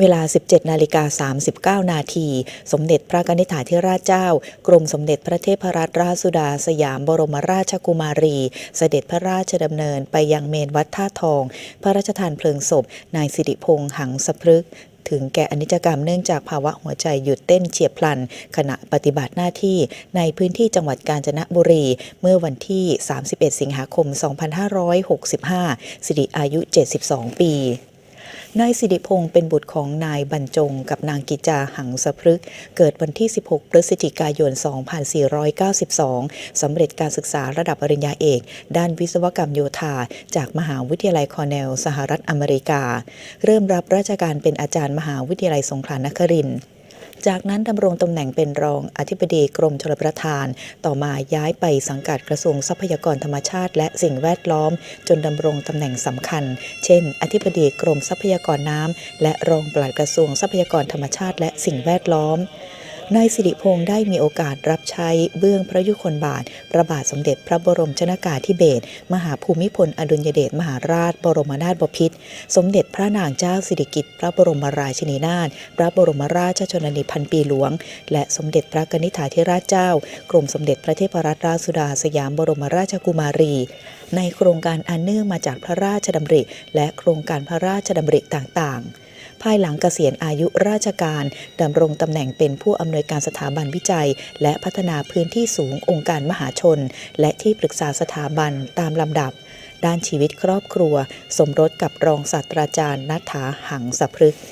เวลา 17 นาฬิกา39 นาที สมเด็จพระนิธิถาธิราชเจ้า กรมสมเด็จพระเทพรัตนราชสุดาสยามบรมราชกุมารี เสด็จพระราชดำเนินไปยังเมนวัดท่าทอง พระราชทานเพลิงศพ นายสิริพงษ์หังสะพฤกษ์ถึงแก่อนิจกรรมเนื่องจากภาวะหัวใจหยุดเต้นเฉียบพลัน ขณะปฏิบัติหน้าที่ในพื้นที่จังหวัดกาญจนบุรี เมื่อวันที่ 31 สิงหาคม 2565 สิริอายุ 72 ปี นายสิริพงศ์เป็นบุตรของนายบรรจง กับนางกิจาหังสะพฤกเกิดวันที่ 16 พฤศจิกายน 2492 สำเร็จการศึกษาระดับปริญญาเอก ด้านวิศวกรรมโยธา จากมหาวิทยาลัยคอร์เนล สหรัฐอเมริกา เริ่มรับราชการเป็นอาจารย์มหาวิทยาลัยสงขลานครินทร์ จากนั้นดำรงตำแหน่งเป็นรองอธิบดีกรมชลประทาน ต่อมาย้ายไปสังกัดกระทรวงทรัพยากรธรรมชาติ และสิ่งแวดล้อม จนดำรงตำแหน่งสำคัญ เช่น อธิบดีกรมทรัพยากรน้ำและรองปลัดกระทรวงทรัพยากรธรรมชาติ และสิ่งแวดล้อม นายสิริพงษ์ได้มีโอกาสรับใช้เบื้องพระยุคลบาท พระบาทสมเด็จพระบรมชนากาธิเบศรมหาภูมิพลอดุลยเดชมหาราช บรมนาถบพิตรสมเด็จพระนางเจ้าสิริกิติ์พระบรมราชินีนาถพระบรมราชชนนีพันปีหลวง และสมเด็จพระกนิษฐาธิราชเจ้า กรมสมเด็จพระเทพรัตนราชสุดาสยามบรมราชกุมารี ในโครงการอันเนื่องมาจากพระราชดำริ และโครงการพระราชดำริต่างๆ ภายหลังเกษียณอายุราชการดำรงตำแหน่งเป็นผู้อำนวยการสถาบันวิจัย และพัฒนาพื้นที่สูงองค์การมหาชน และที่ปรึกษาสถาบันตามลำดับ ด้านชีวิตครอบครัว สมรสกับรองศาสตราจารย์นัฐาหังสะพฤกษ์